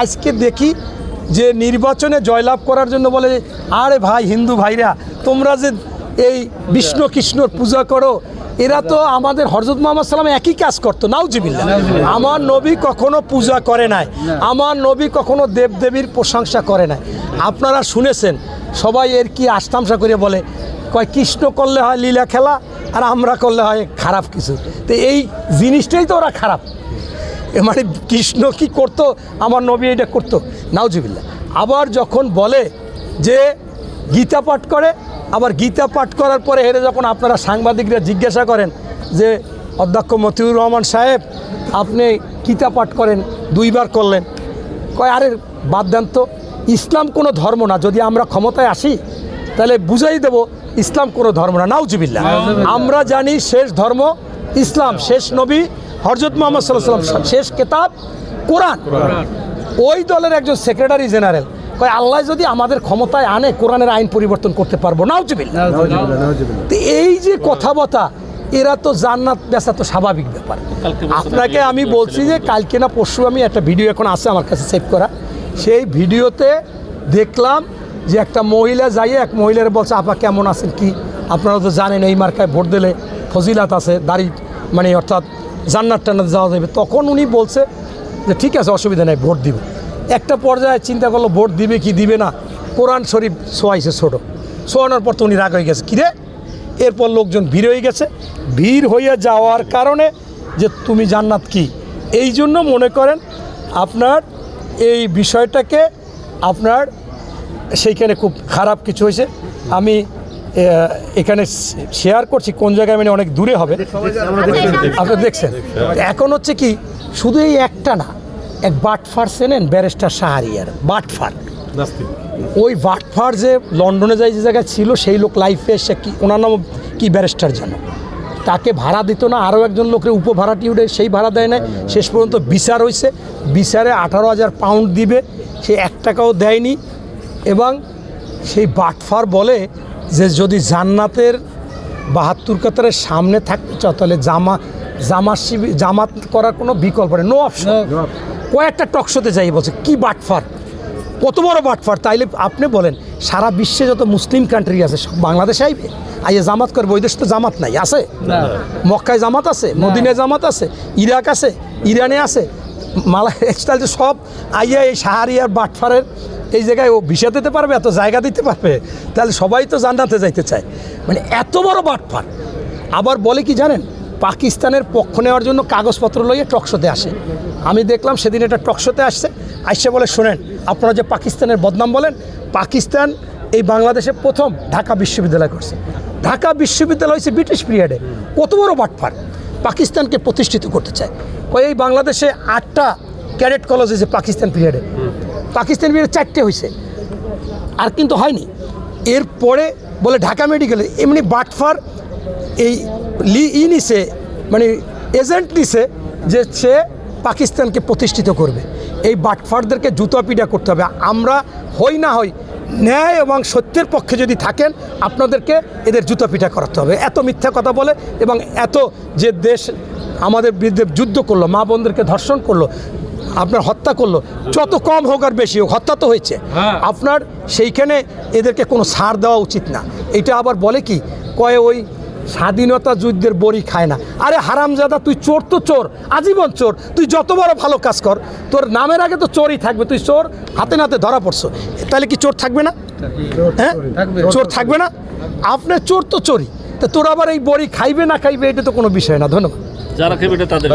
আজকে দেখি যে নির্বাচনে জয়লাভ করার জন্য বলে আরে ভাই, হিন্দু ভাইরা, তোমরা যে এই বিষ্ণু কৃষ্ণর পূজা করো, এরা তো আমাদের হরজত মোহাম্মদ সাল্লাম একই কাজ করতো নাও নাউজিবিল্লা আমার নবী কখনো পূজা করে নাই, আমার নবী কখনো দেবদেবীর প্রশংসা করে নাই। আপনারা শুনেছেন, সবাই এর কি আস্তামসা করে বলে, কয়, কৃষ্ণ করলে হয় লীলা খেলা, আর আমরা করলে হয় খারাপ কিছু। তো এই জিনিসটাই তো ওরা খারাপ। মানে কৃষ্ণ কি করতো? আমার নবী এটা করতো। নাউজিবিল্লা আবার যখন বলে যে গীতা পাঠ করে আবার গীতা পাঠ করার পরে হেরে যখন আপনারা সাংবাদিকরা জিজ্ঞাসা করেন যে অধ্যক্ষ মতিউর রহমান সাহেব আপনি গীতা পাঠ করেন দুইবার করলেন। কয় আরে বাদ দেন তো। ইসলাম কোনো ধর্ম না। যদি আমরা ক্ষমতায় আসি তাহলে বুঝাই দেব ইসলাম কোনো ধর্ম না। নাউজিবিল্লা আমরা জানি শেষ ধর্ম ইসলাম। শেষ নবী হরজত মোহাম্মদ সাল্লাহ সাল্লাম শেষ কেতাব কোরআন। ওই দলের একজন সেক্রেটারি জেনারেল কয় আল্লাহ যদি আমাদের ক্ষমতায় আনে কোরআনের আইন পরিবর্তন করতে পারব। নাউজিবিল্লা তো এই যে কথাবার্তা এরা তো জান্নাত বেচা তো স্বাভাবিক ব্যাপার। আপনাকে আমি বলছি যে কালকে না পরশু আমি একটা ভিডিও এখন আছে আমার কাছে সেভ করা। সেই ভিডিওতে দেখলাম যে একটা মহিলা যাইয়ে এক মহিলার বলছে আপা কেমন আছেন? কি? আপনারা তো জানেন এই মার্কায় ভোট দিলে ফজিলাত আছে দাড়ি মানে অর্থাৎ জান্নাত টান্নাত যাওয়া যাবে। তখন উনি বলছে যে, ঠিক আছে, অসুবিধা নেই, ভোট দিব। একটা পর্যায়ে চিন্তা করল, ভোট দিবে কি দিবে না? কোরআন শরীফ শোয়াইছে ছোটো। শোয়ানোর পর তো উনি রাগ হয়ে গেছে কিরে এরপর লোকজন ভিড় হয়ে গেছে। ভিড় হয়ে যাওয়ার কারণে যে, তুমি জান্নাত কি? এই জন্য মনে করেন আপনার এই বিষয়টাকে আপনার সেইখানে খুব খারাপ কিছু হয়েছে। আমি এখানে শেয়ার করছি কোন জায়গায় মানে অনেক দূরে হবে। আপনি দেখছেন? এখন হচ্ছে কি শুধু এই একটা না এক বাটফার চেনেন? ব্যারিস্টার শাহরিয়ার বাটফার। ওই বাটফার যে লন্ডনে যাই যে জায়গায় ছিল সেই লোক লাইফে এসে কি ওনার নাম কি ব্যারিস্টার যেন? তাকে ভাড়া দিত না আরও একজন লোকের উপভাড়াটি উঠে সেই ভাড়া দেয় না শেষ পর্যন্ত বিচার হয়েছে। বিচারে আঠারো হাজার পাউন্ড দিবে সে এক টাকাও দেয়নি। এবং সেই বাটফার বলে যে যদি জান্নাতের বাহাত্তর কাতারের সামনে থাকতে চাও তাহলে জামা জামা শিবির জামাত করার কোনো বিকল্প নেই নো অপশন কয়েকটা টকশোতে যাই বলছে কি বাটফার? কত বড় বাটফার? তাইলে আপনি বলেন সারা বিশ্বে যত মুসলিম কান্ট্রি আছে সব বাংলাদেশে আইবে? আইয়ে জামাত করবে ওই দেশে তো জামাত নাই আছে? মক্কায় জামাত আছে মদিনায় জামাত আছে ইরাক আছে ইরানে আছে মালা তাহলে সব আইয়া এই সাহারিয়ার বাটফারের এই জায়গায় ও ভিসা দিতে পারবে, এত জায়গা দিতে পারবে, তাহলে সবাই তো জান্নাতে যাইতে চায়। মানে এত বড় বাটফার আবার বলে কি জানেন? পাকিস্তানের পক্ষ নেওয়ার জন্য কাগজপত্র লইয়ে টকশোতে আসে। আমি দেখলাম সেদিন এটা টকশোতে আসছে। আসছে বলে, শোনেন, আপনারা যে পাকিস্তানের বদনাম বলেন, পাকিস্তান এই বাংলাদেশে প্রথম ঢাকা বিশ্ববিদ্যালয় করছে। ঢাকা বিশ্ববিদ্যালয় হয়েছে ব্রিটিশ পিরিয়ডে। কত বড় বাটফার পাকিস্তানকে প্রতিষ্ঠিত করতে চায়। ওই এই বাংলাদেশে আটটা ক্যাডেট কলেজ হয়েছে পাকিস্তান পিরিয়ডে। পাকিস্তান পিরিয়ডে চারটে হয়েছে আর কিন্তু হয়নি। এরপরে বলে ঢাকা মেডিকেলে, এমনি বাটফার এই লি ই নিছে মানে এজেন্ট নিছে যে সে পাকিস্তানকে প্রতিষ্ঠিত করবে। এই বাটফারদেরকে জুতা পিটা করতে হবে। আমরা হই না হই, ন্যায় এবং সত্যের পক্ষে যদি থাকেন, আপনাদেরকে এদের জুতা পিটা করাতে হবে। এত মিথ্যা কথা বলে এবং এত যে দেশ আমাদের বিরুদ্ধে যুদ্ধ করল, মা বোনদেরকে ধর্ষণ করল আপনার হত্যা করল। যত কম হোক আর বেশি হোক হত্যা তো হয়েছে। আপনার সেইখানে এদেরকে কোনো সার দেওয়া উচিত না। এটা আবার বলে কি কয়ে ওই স্বাধীনতা যুদ্ধের বড়ি খায় না। আরে হারামজাদা তুই চোর তো চোর আজীবন চোর। তুই যত বড় ভালো কাজ কর তোর নামের আগে তো চোরই থাকবে তুই চোর হাতে নাতে ধরা পড়ছো। তাহলে কি চোর থাকবে না? হ্যাঁ? চোর থাকবে না? আপনার চোর তো চোরই। তা তোর আবার এই বড়ি খাইবে না খাইবে এটা তো কোনো বিষয় না। ধন্যবাদ। যারা খেবে এটা তাদের